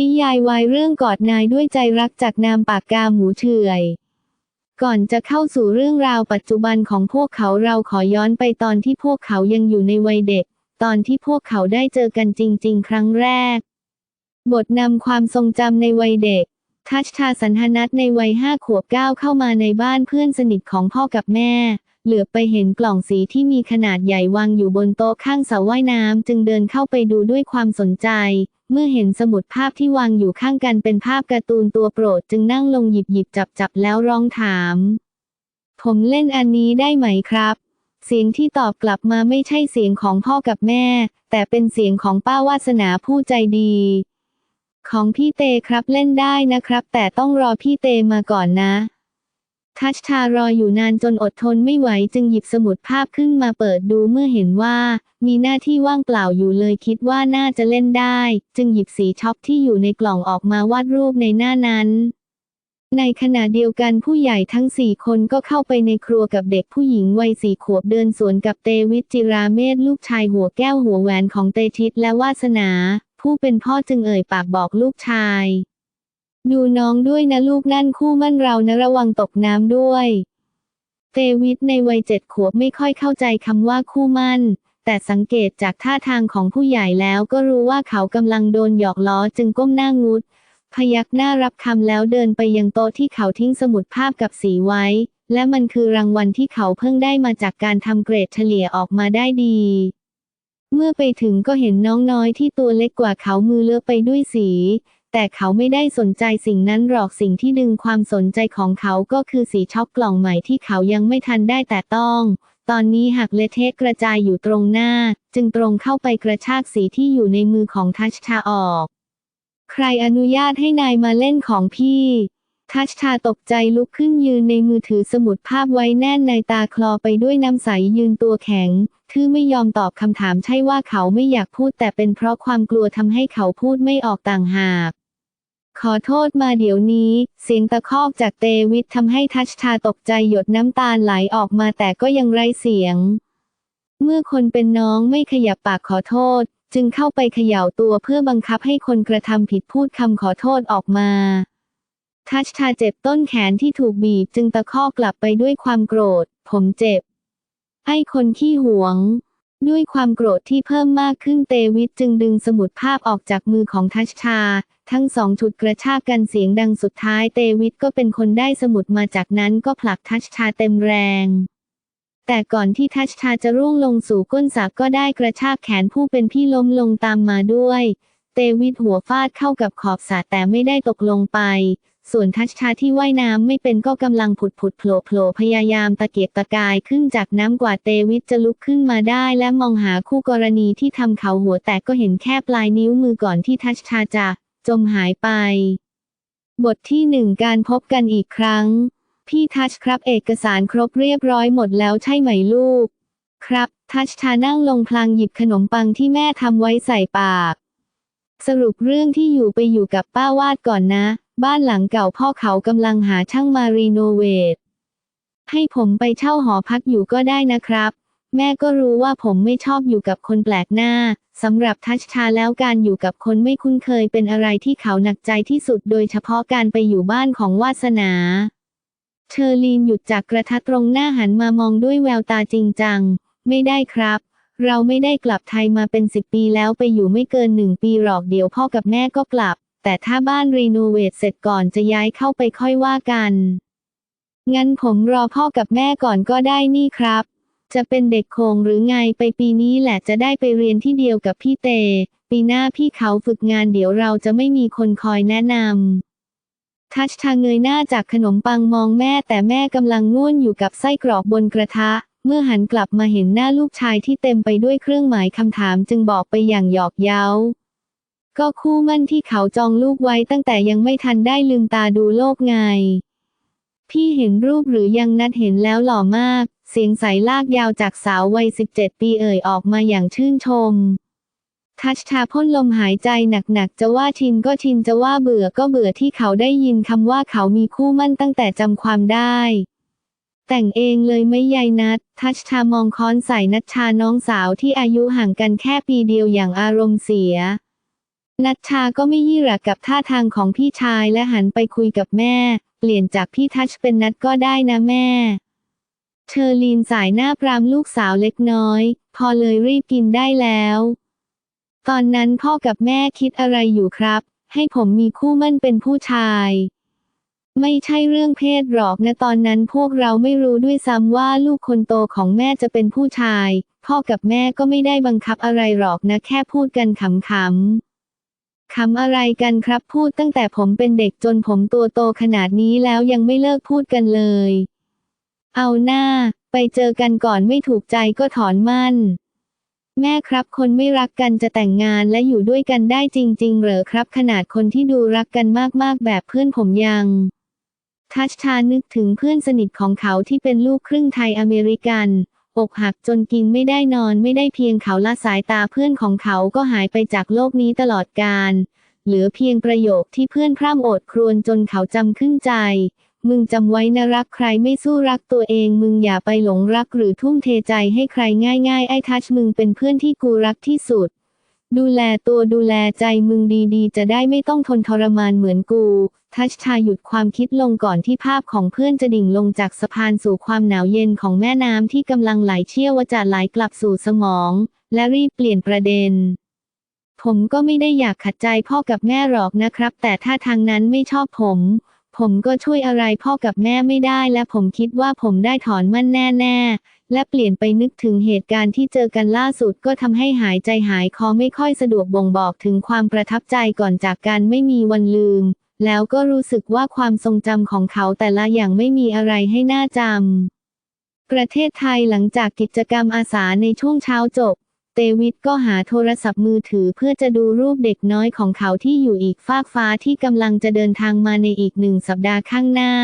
นิยายวายเรื่องกอดนายด้วยใจรักจากนามปากกาหมูเถื่อย ก่อนจะเข้าสู่เรื่องราวปัจจุบันของพวกเขาเราขอย้อนไปตอนที่พวกเขายังอยู่ในวัยเด็ก ตอนที่พวกเขาได้เจอกันจริง ๆ ครั้งแรก บทนำความทรงจำในวัยเด็ก ทัชชาสันทนัทในวัยห้าขวบก้าวเข้ามาในบ้านเพื่อนสนิทของพ่อกับแม่ เหลือไปเห็นกล่องสีที่มีขนาดใหญ่วางอยู่บนโต๊ะข้างเสาว่ายน้ำจึงเดินเข้าไปดูด้วยความสนใจ เมื่อเห็นสมุดภาพที่วางอยู่ข้างกันเป็นภาพการ์ตูนตัวโปรดจึงนั่งลงหยิบหยิบจับจับแล้วร้องถาม ผมเล่นอันนี้ได้ไหมครับ เสียงที่ตอบกลับมาไม่ใช่เสียงของพ่อกับแม่ แต่เป็นเสียงของป้าวาสนาผู้ใจดี ของพี่เตครับเล่นได้นะครับ แต่ต้องรอพี่เตมาก่อนนะ ทัชชารออยู่นานจนอดทนไม่ไหวจึงหยิบสมุดภาพขึ้นมาเปิดดูเมื่อเห็นว่า มีหน้าที่ว่างเปล่าอยู่เลยคิดว่าน่าจะเล่นได้ จึงหยิบสีช็อปที่อยู่ในกล่องออกมาวาดรูปในหน้านั้น ในขณะเดียวกันผู้ใหญ่ทั้งสี่คนก็เข้าไปในครัวกับเด็กผู้หญิงวัยสี่ขวบเดินสวนกับเตวิจิราเมศลูกชายหัวแก้วหัวแหวนของเตชิตและวาสนา ผู้เป็นพ่อจึงเอ่ยปากบอกลูกชาย ดูน้องด้วยนะลูกนั่นคู่มั่นเรานะระวังตกน้ำด้วย เตวิทในวัยเจ็ดขวบไม่ค่อยเข้าใจคำว่าคู่มั่น แต่สังเกตจากท่าทางของผู้ใหญ่แล้วก็รู้ว่าเขากำลังโดนหยอกล้อจึงก้มหน้างุด พยักหน้ารับคำแล้วเดินไปยังโต๊ะที่เขาทิ้งสมุดภาพกับสีไว้ และมันคือรางวัลที่เขาเพิ่งได้มาจากการทำเกรดเฉลี่ยออกมาได้ดี เมื่อไปถึงก็เห็นน้องน้อยที่ตัวเล็กกว่าเขามือเลอะไปด้วยสี แต่เขาไม่ได้สนใจสิ่งนั้นหรอกสิ่งที่ดึงความสนใจของเขาก็คือสีช็อกกล่องใหม่ที่เขายังไม่ทันได้แต่ต้อง ตอนนี้หักเลเทะกระจายอยู่ตรงหน้า จึงตรงเข้าไปกระชากสีที่อยู่ในมือของทัชชาออก ใครอนุญาตให้นายมาเล่นของพี่ทัชชาตกใจลุกขึ้นยืนในมือถือสมุดภาพไว้แน่นในตาคลอไปด้วยน้ำใสยืนตัวแข็งคือไม่ยอมตอบคำถามใช่ว่าเขาไม่อยากพูดแต่เป็นเพราะความกลัวทำให้เขาพูดไม่ออกต่างหาก ขอโทษมาเดี๋ยวนี้ เสียงตะคอกจากเตวิททำให้ทัชชาตกใจหยดน้ำตาไหลออกมาแต่ก็ยังไร้เสียง เมื่อคนเป็นน้องไม่ขยับปากขอโทษ จึงเข้าไปเขย่าตัวเพื่อบังคับให้คนกระทำผิดพูดคำขอโทษออกมา ทัชชาเจ็บต้นแขนที่ถูกบีบจึงตะคอกกลับไปด้วยความโกรธ ผมเจ็บไอ้คนขี้หวง ด้วยความโกรธที่เพิ่มมากขึ้นเตวิทจึงดึงสมุดภาพออกจากมือของทัชชา ทั้งสองฉุดกระชากกันเสียงดังสุดท้ายเตวิทก็เป็นคนได้สมุดมาจากนั้นก็ผลักทัชชาเต็มแรง แต่ก่อนที่ทัชชาจะร่วงลงสู่ก้นสระก็ได้กระชากแขนผู้เป็นพี่ล้มลงตามมาด้วย เตวิทหัวฟาดเข้ากับขอบสระแต่ไม่ได้ตกลงไป ส่วนทัชชาที่ว่ายน้ำไม่เป็นก็กำลังผุดผุดโผล่โผล่พยายามตะเกียกตะกายขึ้นจากน้ำกว่าเตวิทจะลุกขึ้นมาได้และมองหาคู่กรณีที่ทำเขาหัวแตกก็เห็นแค่ปลายนิ้วมือก่อนที่ทัชชาจะจมหายไป บทที่หนึ่งการพบกันอีกครั้ง พี่ทัชครับเอกสารครบเรียบร้อยหมดแล้วใช่ไหมลูก ครับ ทัชชานั่งลงพลางหยิบขนมปังที่แม่ทำไว้ใส่ปาก สรุปเรื่องที่อยู่ไปอยู่กับป้าวาดก่อนนะ บ้านหลังเก่าพ่อเขากำลังหาช่างมารีโนเวท ให้ผมไปเช่าหอพักอยู่ก็ได้นะครับ แม่ก็รู้ว่าผมไม่ชอบอยู่กับคนแปลกหน้าสำหรับทัชชาแล้วการอยู่กับคนไม่คุ้นเคยเป็นอะไรที่เขาหนักใจที่สุด โดยเฉพาะการไปอยู่บ้านของวาสนา เชอร์ลีนหยุดจากกระทะตรงหน้าหันมามองด้วยแววตาจริงจัง ไม่ได้ครับเราไม่ได้กลับไทยมาเป็นสิบปีแล้วไปอยู่ไม่เกินหนึ่งปีหรอกเดี๋ยวพ่อกับแม่ก็กลับ แต่ถ้าบ้านรีโนเวทเสร็จก่อนจะย้ายเข้าไปค่อยว่ากัน งั้นผมรอพ่อกับแม่ก่อนก็ได้นี่ครับ จะเป็นเด็กโคงหรือไงไปปีนี้แหละจะได้ไปเรียนที่เดียวกับพี่เต ปีหน้าพี่เขาฝึกงานเดี๋ยวเราจะไม่มีคนคอยแนะนำ ทัชชางเงยหน้าจากขนมปังมองแม่แต่แม่กำลังง่วนอยู่กับไส้กรอกบนกระทะเมื่อหันกลับมาเห็นหน้าลูกชายที่เต็มไปด้วยเครื่องหมายคำถามจึงบอกไปอย่างหยอกเย้า ก็คู่มั่นที่เขาจองลูกไว้ตั้งแต่ยังไม่ทันได้ลืมตาดูโลกไง พี่เห็นรูปหรือยังนัดเห็นแล้วหล่อมาก เสียงใสลากยาวจากสาววัย 17 ปีเอ่ยออกมาอย่างชื่นชม ทัชชาพ่นลมหายใจหนักๆ จะว่าชินก็ชินจะว่าเบื่อก็เบื่อที่เขาได้ยินคำว่าเขามีคู่มั่นตั้งแต่จำความได้แต่งเองเลยไม่ยายนัด ทัชชามองค้อนใส่นัชชาน้องสาวที่อายุห่างกันแค่ปีเดียวอย่างอารมณ์เสีย นัชชาก็ไม่ยี่หรักกับท่าทางของพี่ชายและหันไปคุยกับแม่ เปลี่ยนจากพี่ทัชเป็นนัดก็ได้นะแม่ เชอรีนสายหน้าปรามลูกสาวเล็กน้อย พอเลยรีบกินได้แล้ว ตอนนั้นพ่อกับแม่คิดอะไรอยู่ครับ ให้ผมมีคู่มั่นเป็นผู้ชาย ไม่ใช่เรื่องเพศหรอกนะตอนนั้นพวกเราไม่รู้ด้วยซ้ำว่าลูกคนโตของแม่จะเป็นผู้ชาย พ่อกับแม่ก็ไม่ได้บังคับอะไรหรอกนะแค่พูดกันขำๆ คำอะไรกันครับพูดตั้งแต่ผมเป็นเด็กจนผมตัวโตขนาดนี้แล้วยังไม่เลิกพูดกันเลย เอาหน้า ไปเจอกันก่อนไม่ถูกใจก็ถอนมั่น แม่ครับคนไม่รักกันจะแต่งงานและอยู่ด้วยกันได้จริง ๆ เหรอครับ ขนาดคนที่ดูรักกันมากๆแบบเพื่อนผมยัง ทัชชานึกถึงเพื่อนสนิทของเขาที่เป็นลูกครึ่งไทยอเมริกัน อกหักจนกินไม่ได้นอนไม่ได้เพียงเขาละสายตาเพื่อนของเขาก็หายไปจากโลกนี้ตลอดกาลเหลือเพียงประโยคที่เพื่อนพร่ำโอดครวญจนเขาจำขึ้นใจ มึงจำไว้นะรักใครไม่สู้รักตัวเอง มึงอย่าไปหลงรักหรือทุ่มเทใจให้ใครง่ายๆ ไอ้ทัชมึงเป็นเพื่อนที่กูรักที่สุด ดูแลตัวดูแลใจมึงดีๆ จะได้ไม่ต้องทนทรมานเหมือนกู ทัชชาหยุดความคิดลงก่อนที่ภาพของเพื่อนจะดิ่งลงจากสะพานสู่ความหนาวเย็นของแม่น้ำที่กำลังไหลเชี่ยวจะไหลกลับสู่สมอง และรีบเปลี่ยนประเด็น ผมก็ไม่ได้อยากขัดใจพ่อกับแม่หรอกนะครับ แต่ถ้าทางนั้นไม่ชอบผม ผมก็ช่วยอะไรพ่อกับแม่ไม่ได้ และผมคิดว่าผมได้ถอนมั่นแน่ๆและเปลี่ยนไปนึกถึงเหตุการณ์ที่เจอกันล่าสุดก็ทำให้หายใจหายคอไม่ค่อยสะดวกบ่งบอกถึงความประทับใจก่อนจากการไม่มีวันลืม แล้วก็รู้สึกว่าความทรงจำของเขาแต่ละอย่างไม่มีอะไรให้น่าจำ ประเทศไทยหลังจากกิจกรรมอาสาในช่วงเช้าจบ เตวิทก็หาโทรศัพท์มือถือเพื่อจะดูรูปเด็กน้อยของเขาที่อยู่อีกฟากฟ้าที่กำลังจะเดินทางมาในอีกหนึ่งสัปดาห์ข้างหน้า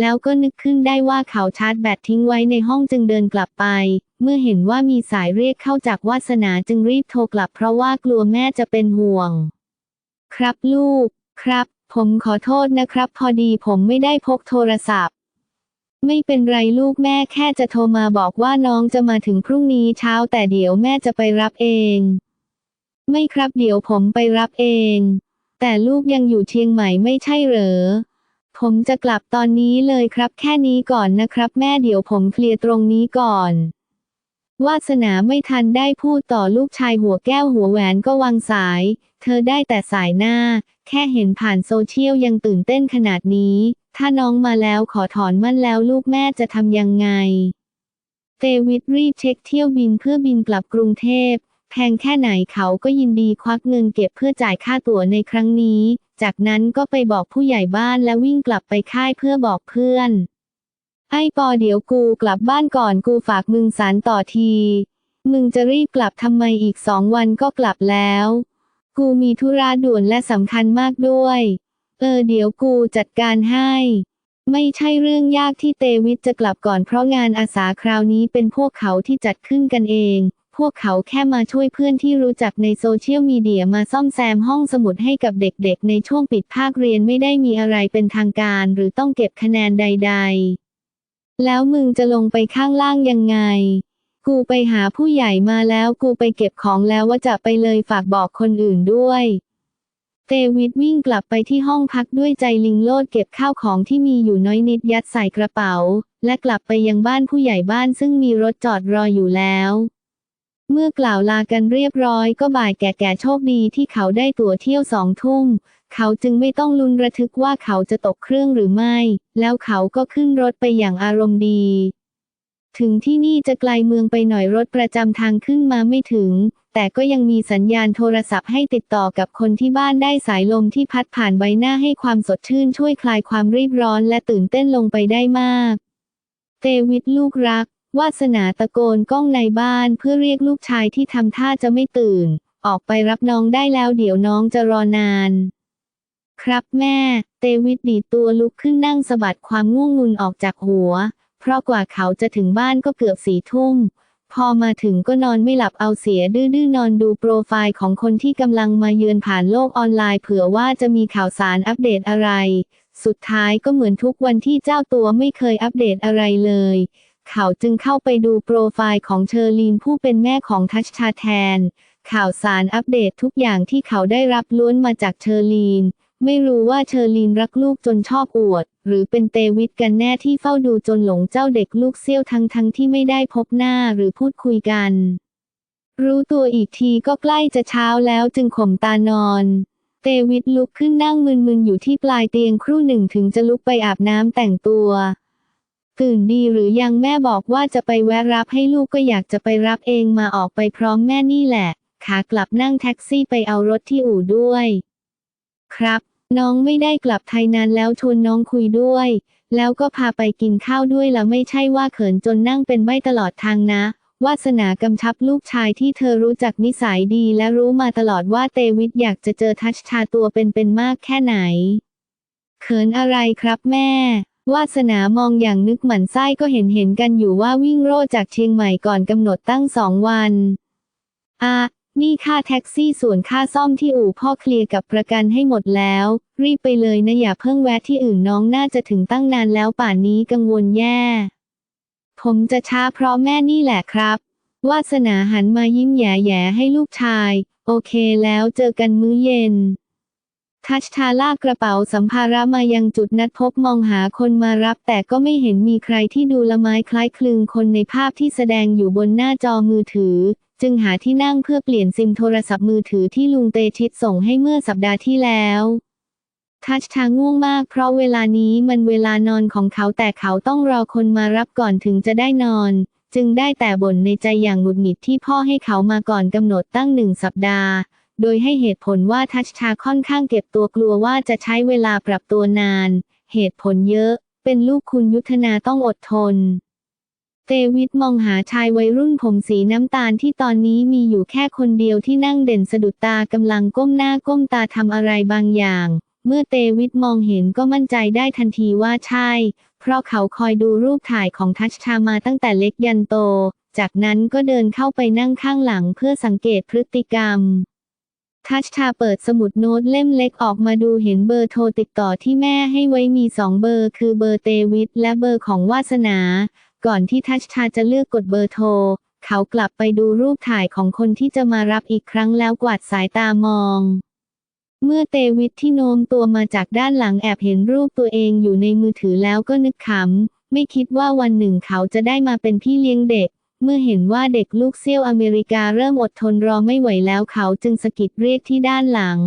แล้วก็นึกขึ้นได้ว่าเขาชาร์จแบตทิ้งไว้ในห้องจึงเดินกลับไป เมื่อเห็นว่ามีสายเรียกเข้าจากวาสนาจึงรีบโทรกลับเพราะว่ากลัวแม่จะเป็นห่วง ครับลูก ครับ ผมขอโทษนะครับ พอดีผมไม่ได้พกโทรศัพท์ ไม่เป็นไรลูกแม่แค่จะโทรมาบอกว่าน้องจะมาถึงพรุ่งนี้เช้าแต่เดี๋ยวแม่จะไปรับเอง ไม่ครับเดี๋ยวผมไปรับเอง แต่ลูกยังอยู่เชียงใหม่ไม่ใช่เหรอ ผมจะกลับตอนนี้เลยครับ แค่นี้ก่อนนะครับ แม่เดี๋ยวผมเคลียร์ตรงนี้ก่อนวาสนาไม่ทันได้พูดต่อลูกชายหัวแก้วหัวแหวนก็วางสาย เธอได้แต่สายหน้า แค่เห็นผ่านโซเชียลยังตื่นเต้นขนาดนี้ ถ้าน้องมาแล้วขอถอนมั่นแล้วลูกแม่จะทำยังไง เตวิดรีบเช็คเที่ยวบินเพื่อบินกลับกรุงเทพ แพงแค่ไหนเขาก็ยินดีควักเงินเก็บเพื่อจ่ายค่าตั๋วในครั้งนี้ จากนั้นก็ไปบอกผู้ใหญ่บ้านและวิ่งกลับไปค่ายเพื่อบอกเพื่อน ไอ้ปอเดี๋ยวกูกลับบ้านก่อนกูฝากมึงสารต่อที มึงจะรีบกลับทำไมอีกสองวันก็กลับแล้ว กูมีธุระด่วนและสำคัญมากด้วย เออเดี๋ยวกูจัดการให้ ไม่ใช่เรื่องยากที่เตวิทจะกลับก่อนเพราะงานอาสาคราวนี้เป็นพวกเขาที่จัดขึ้นกันเอง พวกเขาแค่มาช่วยเพื่อนที่รู้จักในโซเชียลมีเดียมาซ่อมแซมห้องสมุดให้กับเด็กๆ ในช่วงปิดภาคเรียนไม่ได้มีอะไรเป็นทางการ หรือต้องเก็บคะแนนใด ๆ แล้วมึงจะลงไปข้างล่างยังไง กูไปหาผู้ใหญ่มาแล้วกูไปเก็บของแล้วว่าจะไปเลยฝากบอกคนอื่นด้วย เตวิดวิ่งกลับไปที่ห้องพักด้วยใจลิงโลดเก็บข้าวของที่มีอยู่น้อยนิดยัดใส่กระเป๋า และกลับไปยังบ้านผู้ใหญ่บ้านซึ่งมีรถจอดรออยู่แล้ว เมื่อกล่าวลากันเรียบร้อยก็บ่ายแก่ๆโชคดีที่เขาได้ตั๋วเที่ยวสองทุ่มเขาจึงไม่ต้องลุ้นระทึกว่าเขาจะตกเครื่องหรือไม่ แล้วเขาก็ขึ้นรถไปอย่างอารมณ์ดี ถึงที่นี่จะไกลเมืองไปหน่อยรถประจำทางขึ้นมาไม่ถึง แต่ก็ยังมีสัญญาณโทรศัพท์ให้ติดต่อกับคนที่บ้านได้สายลมที่พัดผ่านใบหน้าให้ความสดชื่นช่วยคลายความรีบร้อนและตื่นเต้นลงไปได้มาก เตวิดลูกรัก วาสนาตะโกนก้องในบ้านเพื่อเรียกลูกชายที่ทำท่าจะไม่ตื่น ออกไปรับน้องได้แล้วเดี๋ยวน้องจะรอนาน ครับแม่ เตวิดดีตัวลุกขึ้นนั่งสะบัดความง่วงงุนออกจากหัว เพราะกว่าเขาจะถึงบ้านก็เกือบสี่ทุ่ม พอมาถึงก็นอนไม่หลับเอาเสียดื้อๆนอนดูโปรไฟล์ของคนที่กำลังมาเยือนผ่านโลกออนไลน์เผื่อว่าจะมีข่าวสารอัปเดตอะไร สุดท้ายก็เหมือนทุกวันที่เจ้าตัวไม่เคยอัปเดตอะไรเลย เขาจึงเข้าไปดูโปรไฟล์ของเชอร์ลีนผู้เป็นแม่ของทัชชาแทน ข่าวสารอัปเดตทุกอย่างที่เขาได้รับล้วนมาจากเชอร์ลีน ไม่รู้ว่าเชอรีนรักลูกจนชอบอวด หรือเป็นเตวิทกันแน่ที่เฝ้าดูจนหลงเจ้าเด็กลูกเซี่ยวทั้งทั้งที่ไม่ได้พบหน้าหรือพูดคุยกัน รู้ตัวอีกทีก็ใกล้จะเช้าแล้วจึงข่มตานอน เตวิทลุกขึ้นนั่งมึนๆอยู่ที่ปลายเตียงครู่หนึ่งถึงจะลุกไปอาบน้ำแต่งตัวตื่นดีหรือยังแม่บอกว่าจะไปแวะรับให้ลูกก็อยากจะไปรับเองมาออกไปพร้อมแม่นี่แหละ ขากลับนั่งแท็กซี่ไปเอารถที่อู่ด้วย ครับ น้องไม่ได้กลับไทยนานแล้วชวนน้องคุยด้วย แล้วก็พาไปกินข้าวด้วยละไม่ใช่ว่าเขินจนนั่งเป็นใบตลอดทางนะวาสนากำชับลูกชายที่เธอรู้จักนิสัยดีและรู้มาตลอดว่าเตวิทอยากจะเจอทัชชาตัวเป็นๆมากแค่ไหน เขินอะไรครับแม่ วาสนามองอย่างนึกหมันไส้ก็เห็นเห็นกันอยู่ว่าวิ่งโร่จากเชียงใหม่ก่อนกำหนดตั้งสองวัน อะ นี่ค่าแท็กซี่ส่วนค่าซ่อมที่อู่พ่อเคลียร์กับประกันให้หมดแล้ว รีบไปเลยนะอย่าเพิ่งแวะที่อื่นน้องน่าจะถึงตั้งนานแล้วป่านนี้กังวลแย่ ผมจะช้าเพราะแม่นี่แหละครับ วาสนาหันมายิ้มแย่ๆให้ลูกชาย โอเคแล้วเจอกันมื้อเย็นทัชทาลากกระเป๋าสัมภาระมายังจุดนัดพบมองหาคนมารับแต่ก็ไม่เห็นมีใครที่ดูละไม้คล้ายคลึงคนในภาพที่แสดงอยู่บนหน้าจอมือถือ จึงหาที่นั่งเพื่อเปลี่ยนซิมโทรศัพท์มือถือที่ลุงเตชิตส่งให้เมื่อสัปดาห์ที่แล้วทัชทาง่วงมากเพราะเวลานี้มันเวลานอนของเขาแต่เขาต้องรอคนมารับก่อนถึงจะได้นอน จึงได้แต่บ่นในใจอย่างหงุดหงิดที่พ่อให้เขามาก่อนกำหนดตั้งหนึ่งสัปดาห์ โดยให้เหตุผลว่าทัชชาค่อนข้างเก็บตัวกลัวว่าจะใช้เวลาปรับตัวนาน เหตุผลเยอะ เป็นลูกคุณยุทธนาต้องอดทน เตวิทมองหาชายวัยรุ่นผมสีน้ำตาลที่ตอนนี้มีอยู่แค่คนเดียวที่นั่งเด่นสะดุดตากำลังก้มหน้าก้มตาทำอะไรบางอย่าง เมื่อเตวิทมองเห็นก็มั่นใจได้ทันทีว่าใช่ เพราะเขาคอยดูรูปถ่ายของทัชชามาตั้งแต่เล็กยันโต จากนั้นก็เดินเข้าไปนั่งข้างหลังเพื่อสังเกตพฤติกรรมทัชชาเปิดสมุดโน้ตเล่มเล็กออกมาดูเห็นเบอร์โทรติดต่อที่แม่ให้ไว้มีสองเบอร์ คือเบอร์เตวิทและเบอร์ของวาสนา ก่อนที่ทัชชาจะเลือกกดเบอร์โทร เขากลับไปดูรูปถ่ายของคนที่จะมารับอีกครั้งแล้วกวาดสายตามอง เมื่อเตวิทที่โน้มตัวมาจากด้านหลังแอบเห็นรูปตัวเองอยู่ในมือถือแล้วก็นึกขำ ไม่คิดว่าวันหนึ่งเขาจะได้มาเป็นพี่เลี้ยงเด็ก เมื่อเห็นว่าเด็กลูกเซี่ยวอเมริกาเริ่มอดทนรอไม่ไหวแล้วเขาจึงสะกิดเรียกที่ด้านหลัง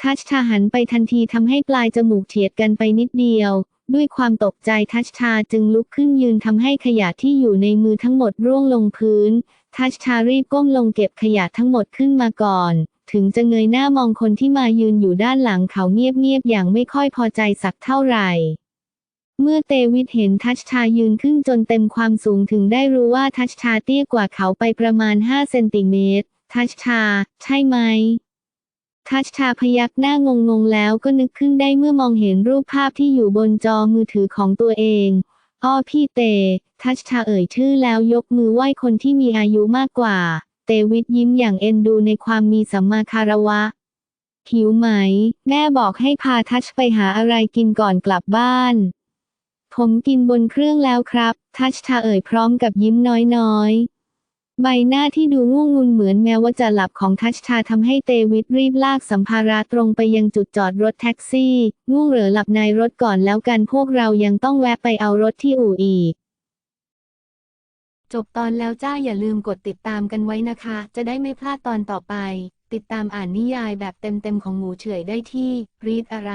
ทัชชาหันไปทันทีทำให้ปลายจมูกเฉียดกันไปนิดเดียว ด้วยความตกใจทัชชาจึงลุกขึ้นยืนทำให้ขยะที่อยู่ในมือทั้งหมดร่วงลงพื้น ทัชชารีบก้มลงเก็บขยะทั้งหมดขึ้นมาก่อน ถึงจะเงยหน้ามองคนที่มายืนอยู่ด้านหลังเขาเงียบๆอย่างไม่ค่อยพอใจสักเท่าไหร่เมื่อเตวิทเห็นทัชชายืนขึ้นจนเต็มความสูงถึงได้รู้ว่าทัชชาเตี้ยกว่าเขาไปประมาณ 5 เซนติเมตร ทัชชา ใช่ไหม ทัชชาพยักหน้างงๆแล้วก็นึกขึ้นได้เมื่อมองเห็นรูปภาพที่อยู่บนจอมือถือของตัวเอง อ้อพี่เต ทัชชาเอ่ยชื่อแล้วยกมือไหว้คนที่มีอายุมากกว่า เตวิทยิ้มอย่างเอ็นดูในความมีสัมมาคารวะ หิวไหม แม่บอกให้พาทัชไปหาอะไรกินก่อนกลับบ้าน ผมกินบนเครื่องแล้วครับ ทัชชาเอ่ยพร้อมกับยิ้มน้อยๆ ใบหน้าที่ดูง่วงงุนเหมือนแม้ว่าจะหลับของทัชชาทำให้เตวิทรีบลากสัมภาระตรงไปยังจุดจอดรถแท็กซี่ ง่วงเหรอหลับในรถก่อนแล้วกันพวกเรายังต้องแวะไปเอารถที่อู่อีก จบตอนแล้วจ้าอย่าลืมกดติดตามกันไว้นะคะ จะได้ไม่พลาดตอนต่อไป ติดตามอ่านนิยายแบบเต็มๆของหมูเฉยได้ที่ read อะไร